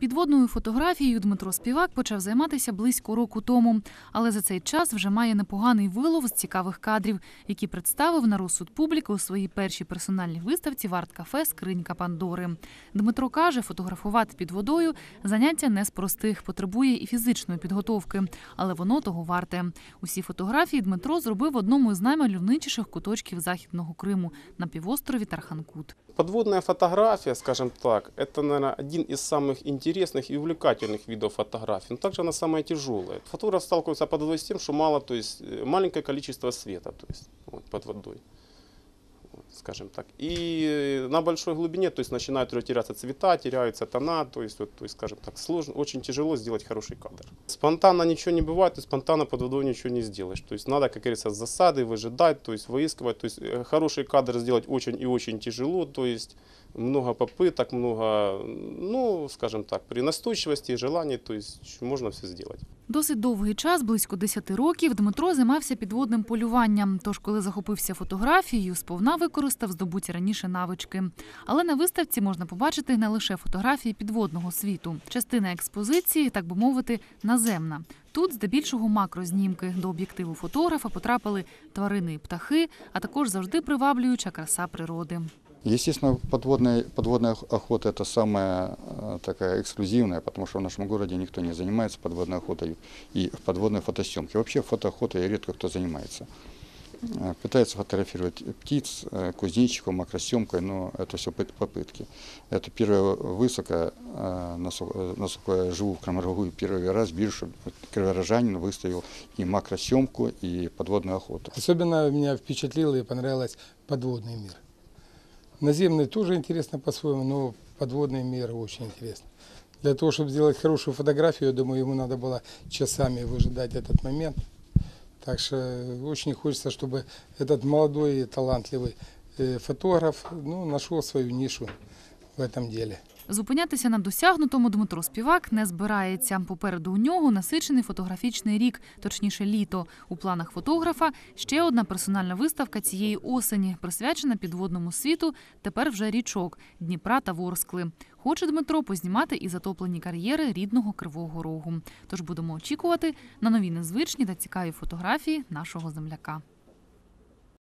Підводною фотографією Дмитро Співак почав займатися близько року тому, але за цей час вже має непоганий вилов з цікавих кадрів, які представив на розсуд публіки у своїй першій персональній виставці в арт-кафе Скринька Пандори. Дмитро каже, фотографувати під водою заняття не з простих, потребує і фізичної підготовки, але воно того варте. Усі фотографії Дмитро зробив в одному із наймальовничіших куточків західного Криму на півострові Тарханкут. Подводная фотография, скажем так, это, наверное, один из самых интересных и увлекательных видов фотографий, но также она самая тяжелая. Фотограф сталкивается под водой с тем, что мало, то есть э, маленькое количество света то есть, вот, под водой, вот, скажем так. И э, на большой глубине то есть, начинают уже теряться цвета, теряются тона, то есть, вот, то есть, скажем так, сложно, очень тяжело сделать хороший кадр. Спонтанно ничего не бывает, и спонтанно под водой ничего не сделаешь. То есть надо, как говорится, с засады выжидать, то есть выискивать. То есть э, хороший кадр сделать очень и очень тяжело, то есть много попыток, много, ну, скажем так, при настойчивости и желании, то есть можно все сделать. Досить довгий час, близько 10 років, Дмитро займався підводним полюванням. Тож, коли захопився фотографією, сповна використав здобуті раніше навички. Але на виставці можна побачити не лише фотографії підводного світу. Частина експозиції, так би мовити, наземна. Тут здебільшого макрознімки. До об'єктиву фотографа потрапили тварини і птахи, а також завжди приваблююча краса природи. Естественно, подводная, подводная ох- охота это самая э, такая эксклюзивная, потому что в нашем городе никто не занимается подводной охотой и подводной фотосъемкой. Вообще фотоохотой редко кто занимается. Э, Пытаются фотографировать птиц, э, кузнечиков, макросъемкой, но это все попытки. Это первое высоко, э, насколько я живу в Крамаргу, и первый раз вижу, что криворожанин выставил и макросъемку, и подводную охоту. Особенно меня впечатлило и понравилось подводный мир. Наземный тоже интересно по-своему, но подводный мир очень интересно. Для того, чтобы сделать хорошую фотографию, я думаю, ему надо было часами выжидать этот момент. Так что очень хочется, чтобы этот молодой и талантливый э, фотограф ну, нашел свою нишу в этом деле. Зупинятися на досягнутому Дмитро Співак не збирається. Попереду у нього насичений фотографічний рік, точніше літо. У планах фотографа ще одна персональна виставка цієї осені, присвячена підводному світу, тепер вже річок Дніпра та Ворскли. Хоче Дмитро познімати і затоплені кар'єри рідного Кривого Рогу. Тож будемо очікувати на нові незвичні та цікаві фотографії нашого земляка.